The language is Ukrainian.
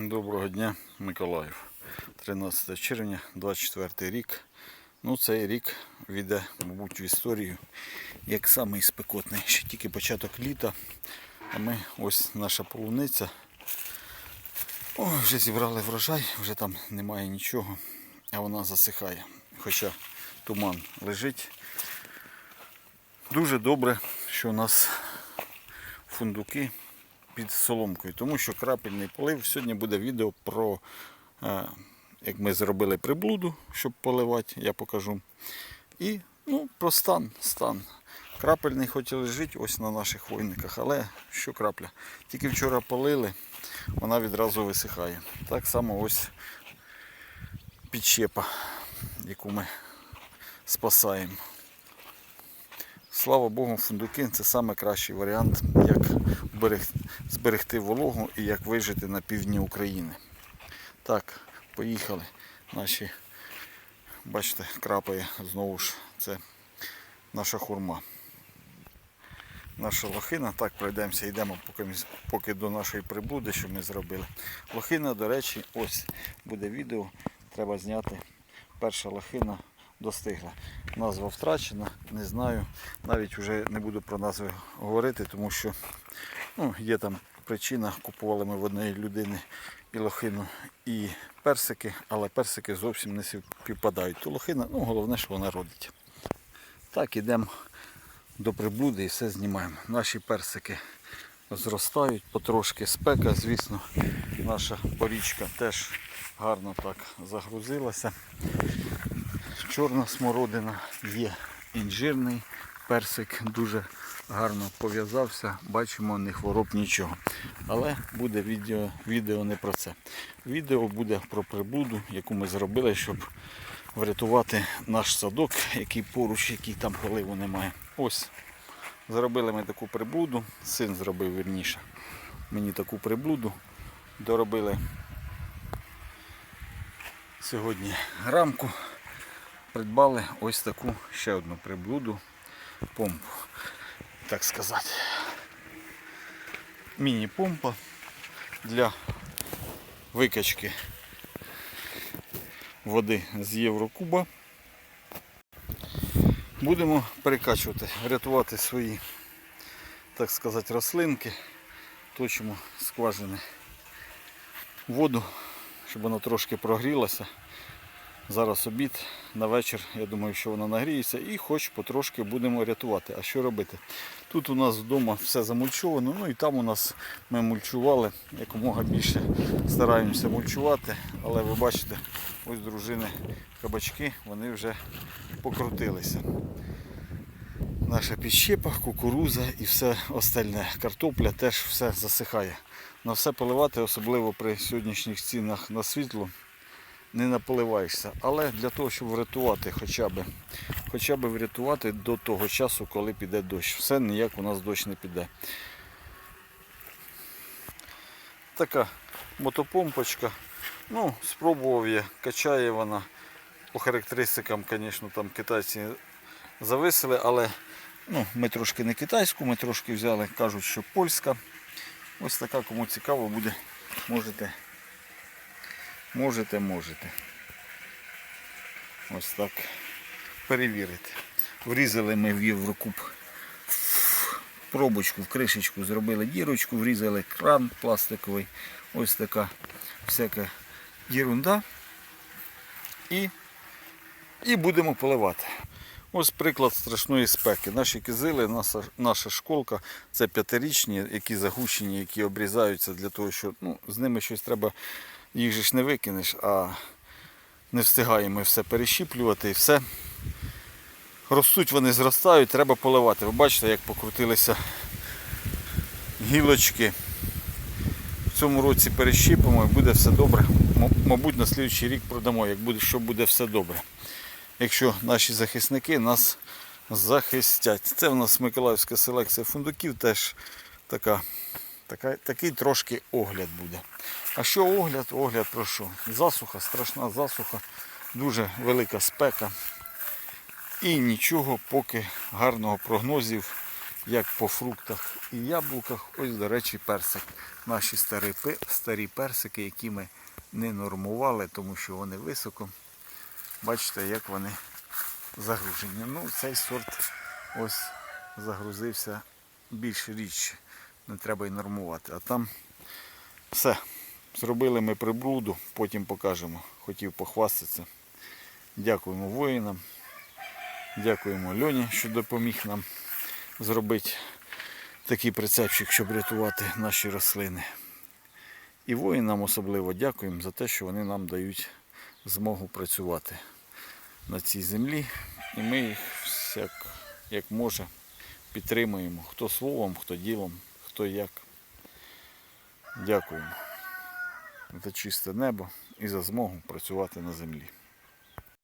Доброго дня, Миколаїв. 13 червня, 24 рік. Ну, цей рік війде, мабуть, в історію як самий спекотний. Ще тільки початок літа. А ми ось наша полуниця. О, вже зібрали врожай, вже там немає нічого, а вона засихає. Хоча туман лежить. Дуже добре, що у нас фундуки під соломкою, тому що крапельний полив. Сьогодні буде відео про е, як ми зробили приблуду, щоб поливати, я покажу. І ну, про стан. стан. Крапельний хоч і лежить ось на наших хвойниках, але що крапля. Тільки вчора полили, вона відразу висихає. Так само ось підщепа, яку ми спасаємо. Слава Богу, фундуки це найкращий варіант, як зберегти вологу і як вижити на півдні України. Так, поїхали. Наші, бачите, крапає знову ж це наша хурма. Наша лохина, так пройдемося, йдемо поки, поки до нашої приблуди, що ми зробили. Лохина, до речі, ось буде відео, треба зняти. Перша лохина достигла. Назва втрачена, не знаю. Навіть вже не буду про назви говорити, тому що ну, є там причина. Купували ми в однієї людини і лохину, і персики, але персики зовсім не співпадають. То лохина, ну головне, що вона родить. Так, ідемо до приблуди і все знімаємо. Наші персики зростають потрошки. Спека, звісно, наша порічка теж гарно так загрузилася. Чорна смородина є інжирний персик, дуже гарно пов'язався, бачимо, не хвороб нічого. Але буде відео, відео не про це. Відео буде про приблуду, яку ми зробили, щоб врятувати наш садок, який поруч, який там поливу немає. Ось зробили ми таку приблуду, син зробив вірніше. Мені таку приблуду доробили сьогодні рамку придбали ось таку ще одну приблуду помпу, так сказати. Міні-помпа для викачки води з Єврокуба. Будемо перекачувати, рятувати свої, так сказати, рослинки, точимо скважини воду, щоб вона трошки прогрілася. Зараз обід на вечір, я думаю, що вона нагріється і хоч потрошки будемо рятувати. А що робити? Тут у нас вдома все замульчовано, ну і там у нас ми мульчували, якомога більше стараємося мульчувати, але ви бачите, ось дружини кабачки, вони вже покрутилися. Наша підщепа, кукуруза і все остальне. Картопля теж все засихає. На все поливати, особливо при сьогоднішніх цінах на світло, не наполиваєшся. Але для того, щоб врятувати хоча б, хоча б врятувати до того часу, коли піде дощ. Все ніяк у нас дощ не піде. Така мотопомпочка. Ну, спробував я, качає вона. По характеристикам, звісно, там китайці зависили, але ну, ми трошки не китайську, ми трошки взяли, кажуть, що польська. Ось така, кому цікаво буде, можете Можете, можете. Ось так перевірити. Врізали ми в Єврокуб в пробочку, в кришечку, зробили дірочку, врізали кран пластиковий. Ось така всяка єрунда. І, і будемо поливати. Ось приклад страшної спеки. Наші кизили, наша, наша школка це п'ятирічні, які загущені, які обрізаються для того, що ну, з ними щось треба їх же ж не викинеш, а не встигаємо все перещіплювати і все. Ростуть вони зростають, треба поливати. Ви бачите, як покрутилися гілочки. В цьому році перещіпимо і буде все добре. Мабуть, на слідчий рік продамо, як буде, що буде все добре. Якщо наші захисники нас захистять. Це в нас Миколаївська селекція фундуків, теж така, така, такий трошки огляд буде. А що огляд? Огляд про що? Засуха, страшна засуха, дуже велика спека. І нічого, поки гарного прогнозів як по фруктах і яблуках. Ось, до речі, персик. Наші старі, старі персики, які ми не нормували, тому що вони високо. Бачите, як вони загружені. Ну, цей сорт ось загрузився більш рідше. Не треба й нормувати. А там все. Зробили ми приблуду, потім покажемо. Хотів похвастатися. Дякуємо воїнам. Дякуємо Льоні, що допоміг нам зробити такий прицепчик, щоб рятувати наші рослини. І воїнам особливо дякуємо за те, що вони нам дають змогу працювати на цій землі. І ми їх як, як може підтримуємо. Хто словом, хто ділом, хто як. Дякуємо за чисте небо і за змогу працювати на землі.